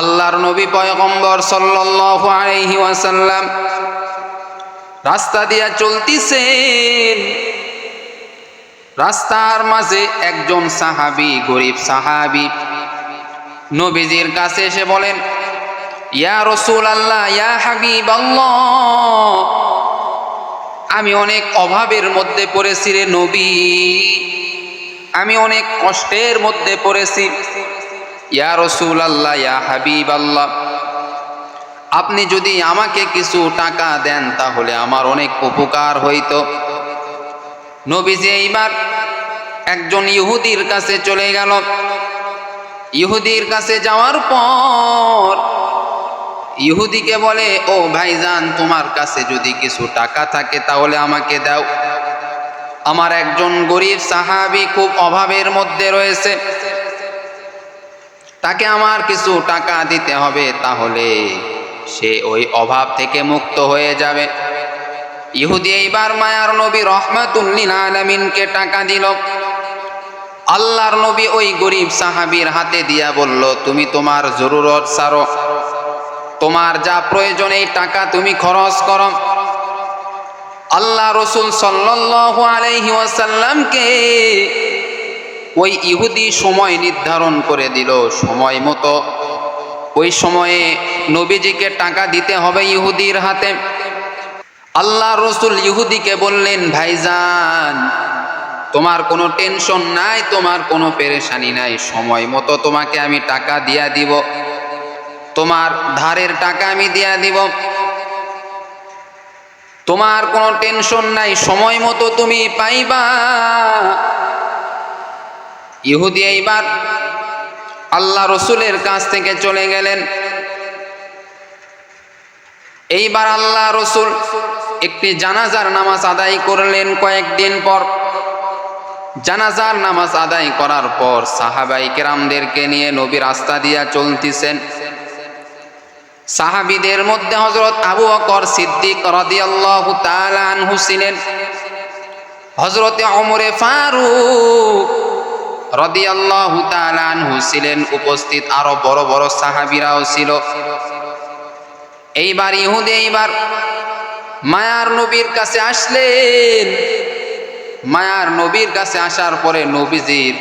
আল্লাহর নবী পয়গম্বর সাল্লাল্লাহু ওয়াসাল্লাম রাস্তা দিয়া চলতিছেন। রাস্তার মাঝে একজন সাহাবি, গরিব সাহাবী নবীজির কাছে এসে বলেন, ইয়া রসুল আল্লাহ ইয়া হাবিব আমি অনেক অভাবের মধ্যে পড়েছি রে নবী। আমি অনেক কষ্টের মধ্যে পড়েছি। ইয়া রসুল আল্লাহ ইয়া হাবিব আল্লাহ আপনি যদি আমাকে কিছু টাকা দেন, তাহলে আমার অনেক উপকার হইতো। নবীজি এইবার একজন ইহুদির কাছে চলে গেল। ইহুদির কাছে যাওয়ার পর ইহুদিকে বলে, ও ভাইজান, তোমার কাছে যদি কিছু টাকা থাকে, তাহলে আমাকে দাও। আমার একজন গরিব সাহাবি খুব অভাবের মধ্যে রয়েছে। তাকে আমার কিছু টাকা দিতে হবে, তাহলে সে ওই অভাব থেকে মুক্ত হয়ে যাবে। ইহুদি এইবার মায়ার নবী রহমাতুল্লিল আলমিনকে টাকা দিল। আল্লাহর নবী ওই গরিব সাহাবীর হাতে দিয়া বলল, তুমি তোমার জরুরত সারো। তোমার যা প্রয়োজন এই টাকা তুমি খরচ করো। আল্লাহ রসুল সাল্লাল্লাহু আলাইহি ওয়াসাল্লামকে ওই ইহুদি সময় নির্ধারণ করে দিল সময় মতো। ওই সময়ে নবীজিকে টাকা দিতে হবে ইহুদির হাতে। আল্লাহ রসুল ইহুদিকে বললেন, ভাইজান, তোমার কোনো টেনশন নাই, তোমার কোনো পেরেশানি নাই। সময় মতো তোমাকে আমি টাকা দিয়া দিব। তোমার ধারের টাকা আমি দিয়া দিব। তোমার কোনো টেনশন নাই, সময় মতো তুমি পাইবা। ইহুদি এইবার আল্লাহ রসুলের কাছ থেকে চলে গেলেন। এইবার আল্লাহ রসুল একটি জানাজার নামাজ আদায় করলেন কয়েকদিন পর। জানাজার নামাজ আদায় করার পর সাহাবাই কেরামদেরকে নিয়ে নবী রাস্তা দিয়া চলতেছেন। সাহাবিদের মধ্যে হজরত আবু অকর সিদ্দিক হজরতে অমরে ফারুক রাদিয়াল্লাহু ছিলেন উপস্থিত আরও বড় বড় সাহাবিরাও ছিল। এইবার ইহুদে এইবার মায়ার নবীর কাছে আসলেন। মায়ার নবীর কাছে আসার পরে নবীজির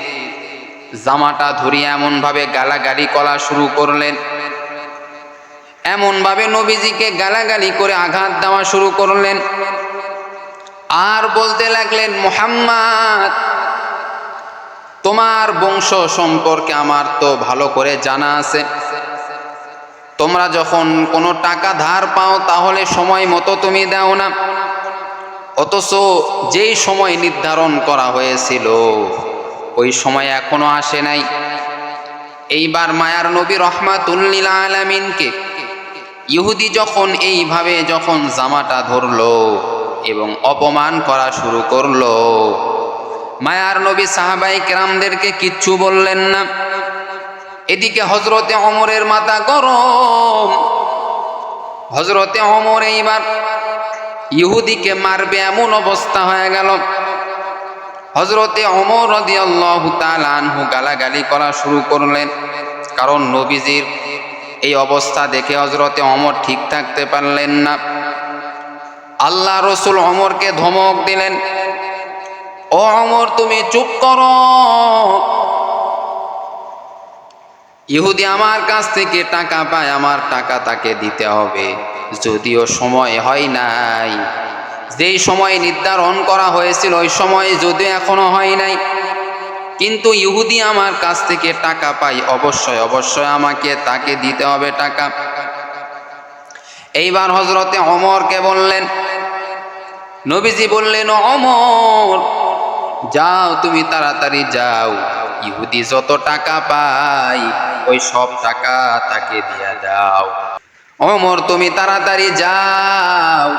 জামাটা ধরিয়ে এমনভাবে গালাগালি করা শুরু করলেন। এমনভাবে নবীজিকে গালাগালি করে আঘাত দেওয়া শুরু করলেন। আর বলতে লাগলেন, মোহাম্মদ তোমার বংশ সম্পর্কে আমার তো ভালো করে জানা আছে। তোমরা যখন কোনো টাকা ধার পাও, তাহলে সময় মতো তুমি দাও না। অথচ যেই সময় নির্ধারণ করা হয়েছিল, ওই সময় এখনও আসে নাই। এইবার মায়ার নবী রহমাতুল্লিল আলামিনকে ইহুদি যখন এইভাবে যখন জামাটা ধরলো এবং অপমান করা শুরু করল মায়ার নবী সাহাবাই কেরামদেরকে কিচ্ছু বললেন না। এদিকে হজরতে অমরের মাথা গরম। হজরতে অমর এইবার ইহুদিকে মারবে এমন অবস্থা হয়ে গেল। হজরতে অমর রদি গালাগালি করা শুরু করলেন। কারণ নবীজির এই অবস্থা দেখে হজরতে অমর ঠিক থাকতে পারলেন না। আল্লাহ রসুল অমরকে ধমক দিলেন। ও অমর, তুমি চুপ করো। ইহুদি আমার কাছ থেকে টাকা পায়, আমার টাকা তাকে দিতে হবে। যদিও সময় হয় নাই। যেই সময় নির্ধারণ করা হয়েছিল, ওই সময় যদিও এখনও হয় নাই। কিন্তু ইহুদি আমার কাছ থেকে টাকা পাই অবশ্যই অবশ্যই আমাকে তাকে দিতে হবে টাকা। এইবার হজরতে অমরকে বললেন, নবীজি বললেন অমর যাও তুমি তাড়াতাড়ি যাও। ইহুদি যত টাকা পাই ওই সব টাকা তাকে দিয়া দাও। অমর, তুমি তাড়াতাড়ি যাও।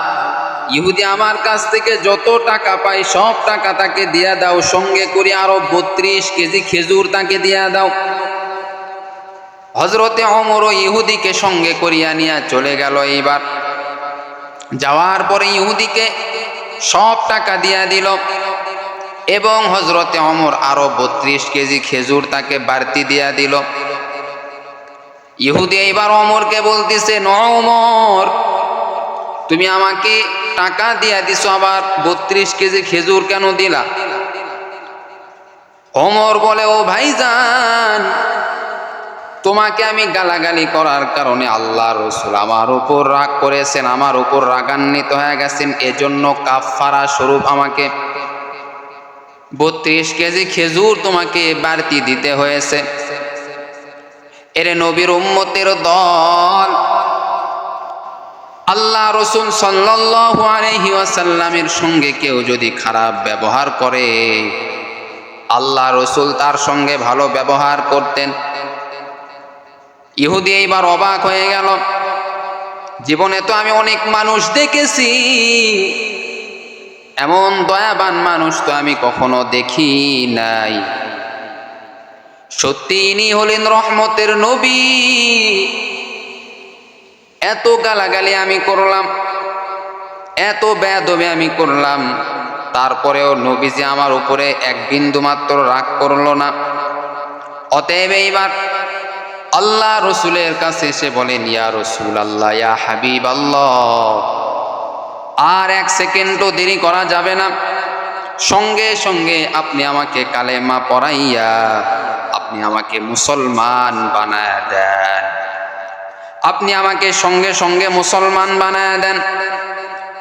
ইহুদি আমার কাছ থেকে যত টাকা পাই সব টাকা তাকে দিয়া দাও। সঙ্গে করে আরও বত্রিশ কেজি খেজুর তাকে দিয়া দাও। হজরতে অমর ও ইহুদিকে সঙ্গে করিয়া নিয়ে চলে গেল এইবার। যাওয়ার পরে ইহুদিকে সব টাকা দিয়া দিল। এবং হজরতে অমর আরও বত্রিশ কেজি খেজুর তাকে বাড়তি দিয়া দিল। ইহুদি এইবার অমরকে বলতেছে নমর তুমি আমাকে টাকা দিয়া দিছো, আবার বত্রিশ কেজি খেজুর কেন দিলা? অমর বলে, ও ভাইজান, তোমাকে আমি গালাগালি করার কারণে আল্লাহ রসুল আমার উপর রাগ করেছেন, আমার উপর রাগান্বিত হয়ে গেছেন, এজন্য কাফারা স্বরূপ আমাকে বত্রিশ কেজি খেজুর তোমাকে বাড়তি দিতে হয়েছে। এরে নবীর উম্মতের দল। আল্লাহ রসুল সাল্লাল্লাহু সঙ্গে কেউ যদি খারাপ ব্যবহার করে, আল্লাহ রসুল তার সঙ্গে ভালো ব্যবহার করতেন। ইহুদি এইবার অবাক হয়ে গেল, জীবনে তো আমি অনেক মানুষ দেখেছি এমন দয়াবান মানুষ তো আমি কখনো দেখি নাই। সত্যি ইনি হলেন রহমতের নবী। এত গালাগালি আমি করলাম, এত বেদবে আমি করলাম, তারপরেও নবীজি আমার উপরে এক বিন্দু মাত্র রাগ করল না। অতএব এইবার আল্লাহ রসুলের কাছে এসে বলেন, ইয়া রসুল আল্লাহ ইয়া হাবিব আল্লাহ আর এক সেকেন্ডও দেরি করা যাবে না। সঙ্গে সঙ্গে আপনি আমাকে কালেমা পড়াইয়া আপনি আমাকে মুসলমান বানায় দেন। আপনি আমাকে সঙ্গে সঙ্গে মুসলমান বানায় দেন।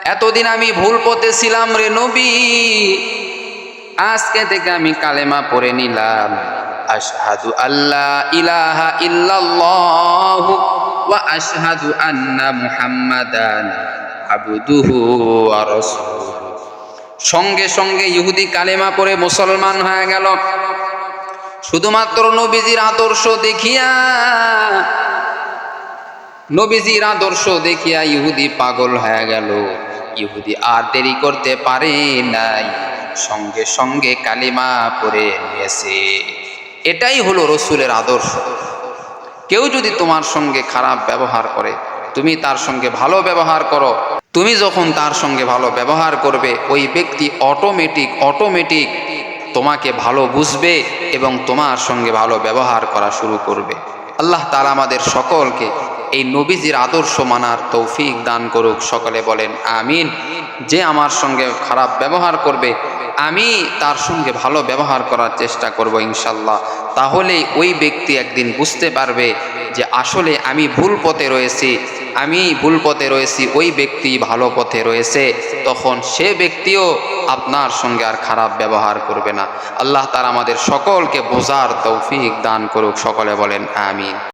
এতদিন আমি ভুল পথে ছিলাম রে নবী। আজকে থেকে আমি কালেমা পড়ে নিলাম। আশহাদু আল্লাহ ইলাহা ইল্লাল্লাহ ওয়া আশহাদু আন্না মুহাম্মাদান। আবদুহু রাসূলুহু। সঙ্গে সঙ্গে ইহুদি কালেমা পড়ে মুসলমান হয়ে গেল। শুধুমাত্র নবীজির আদর্শ দেখিয়া, নবীজির আদর্শ দেখিয়া ইহুদি পাগল হয়ে গেল। ইহুদি আর দেরি করতে পারে নাই। সঙ্গে সঙ্গে কালিমা পরে নিয়েছে। এটাই হলো রসুলের আদর্শ। কেউ যদি তোমার সঙ্গে খারাপ ব্যবহার করে, তুমি তার সঙ্গে ভালো ব্যবহার করো তুমি যখন তার সঙ্গে ভালো ব্যবহার করবে, ওই ব্যক্তি অটোমেটিক অটোমেটিক তোমাকে ভালো বুঝবে এবং তোমার সঙ্গে ভালো ব্যবহার করা শুরু করবে। আল্লাহ তালা আমাদের সকলকে এই নবীজির আদর্শ মানার তৌফিক দান করুক। সকলে বলেন, আমিন। যে আমার সঙ্গে খারাপ ব্যবহার করবে আমি তার সঙ্গে ভালো ব্যবহার করার চেষ্টা করব ইনশাল্লাহ তাহলে ওই ব্যক্তি একদিন বুঝতে পারবে যে আসলে আমি ভুল পথে রয়েছি, আমি ভুল পথে রয়েছি, ওই ব্যক্তি ভালো পথে রয়েছে, তখন সে ব্যক্তিও আপনার সঙ্গে আর খারাপ ব্যবহার করবে না। আল্লাহ তার আমাদের সকলকে বোঝার তৌফিক দান করুক, সকলে বলেন, আমিন।